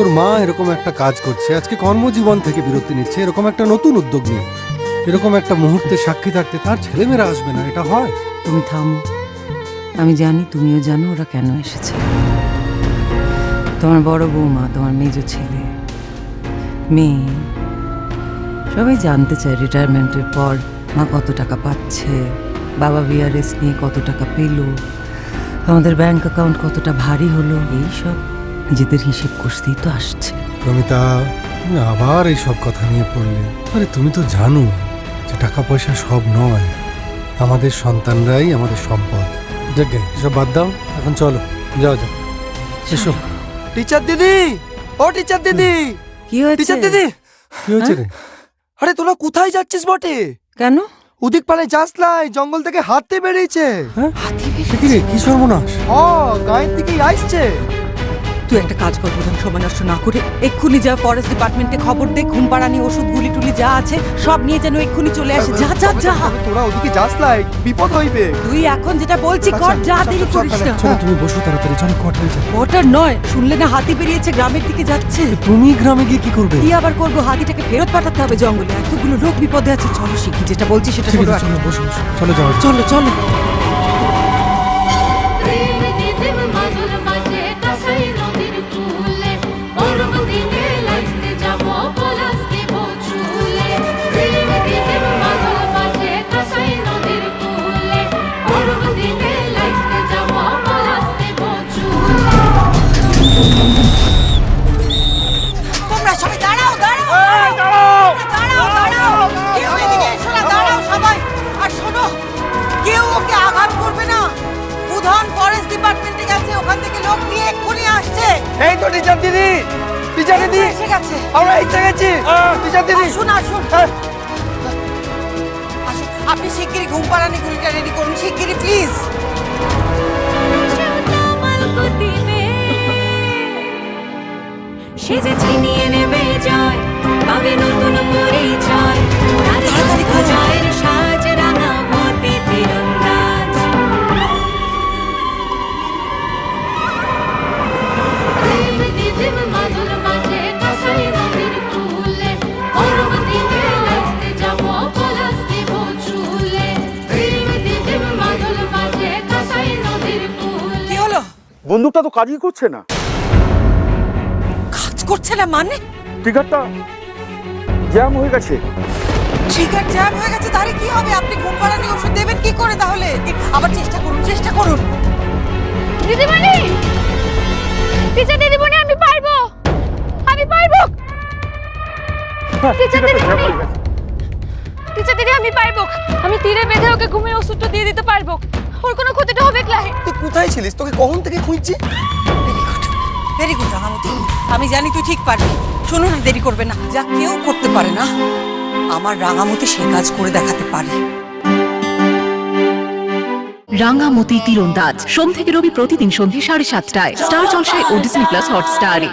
ওর মা এরকম একটা কাজ করছে, আজকে কর্মজীবন থেকে বিরতি নিচ্ছে, এরকম একটা নতুন উদ্যোগ নিয়ে, এরকম একটা মুহূর্তে সাক্ষী থাকতে তার ছেলেমেয়েরা আসবে না, এটা হয়? তুমি থামো, আমি জানি তুমিও জানো ওরা কেন এসেছে। তোমার বড় বৌমা, তোমার মেজ ছেলে, মেয়ে, সবাই জানতে চায় রিটায়ারমেন্টের পর মা কত টাকা পাচ্ছে, বাবা বিআরএস নিয়ে কত টাকা পেল, আমাদের ব্যাংক অ্যাকাউন্ট কতটা ভারী হলো, এই সব। নিজেদের হিসেব কষতেই তো আসছে। প্রমিতা তুমি আবার এই সব কথা নিয়ে পড়লে। আরে তুমি তো জানো যে টাকা পয়সা সব নয়। আমাদের সন্তানরাই আমাদের সম্পদ। দেখে এসব বাদ দাও। এখন চলো যাও যাও। এসো। টিচার দিদি! ও টিচার দিদি! কি হয়েছে? টিচার দিদি! কি হয়েছে রে? আরে তোরা কোথায় যাচ্ছিস বটে? কেন? উদিক পালে যাস নাই জঙ্গল থেকে হাতে বেরিয়েছে। হ্যাঁ? সে কি রে? কি সর্বনাশ? ও গায়ের দিকেই আসছে তুই একটা কাজ কর প্রধান সময় নষ্ট না করে। এক্ষুনি যা ফরেস্ট ডিপার্টমেন্টে খবর দে ঘুম পাড়ানি ওষুধ গুলি টুলি যা আছে সব নিয়ে যেন এক্ষুনি চলে আসে। যা যা যা। তোরা ওদিকে যাস নাই বিপদ হইবে। তুই এখন যেটা বলছি কর যা আচ্ছা, দেরি করিস না। চলো তুমি বসো তাড়াতাড়ি চলো কোয়ার্টারে যাও ওটার নয় শুনলে না হাতি বেরিয়েছে গ্রামের দিকে যাচ্ছে। তুমি গ্রামে গিয়ে কি করবে? কি আবার করব? হাতিটাকে ফেরত পাঠাতে হবে জঙ্গলে। এতগুলো লোক বিপদে আছে চলো শিখি যেটা বলছি সেটা চলো চলো চলো চলো। এই তো টিচার দিদি টিচার দিদি। এসে গেছে আমরা এই গেছি। টিচার দিদি। আসুন আসুন। হ্যাঁ। আপনি শিগগিরই ঘুম পাড়ানি গুলিটা রেডি করুন। শিগগিরই প্লিজ সেজে যে নেবে বন্দুকটা তো কাজই করছে না। কাজ করছে না মানে? ট্রিগারটা জ্যাম হয়ে গেছে। ট্রিগার জ্যাম হয়ে গেছে তাহলে কি হবে? আপনি ঘুম পাড়ানি ওষুধ দেবেন কি করে তাহলে? আবার চেষ্টা করুন চেষ্টা করুন। দিদিমণি! টিচার দিদিমণি আমি পারব! আমি পারব! হ্যাঁ, টিচার দিদিমণি। টিচার দিদি আমি পারব! আমি তীরে বেঁধে ওকে ঘুমের ওষুধটা দিয়ে দিতে পারব! ওর কোনো ক্ষতিটা হবে ক্লাই তুই কোথায় ছিলিস? তোকে কখন থেকে খুঁজছি? Very good very good Rangamati. আমি জানি তুই ঠিক পারবি। শুনুন না দেরি করবে না। যা কেউ করতে পারে না আমার রাঙামতি সে কাজ করে দেখাতে পারে। রাঙামতি তীরন্দাজ। সোম থেকে রবি প্রতিদিন সন্ধ্যে সাড়ে সাতটায়। স্টার জলসায় ও ডিসনি প্লাস হটস্টারে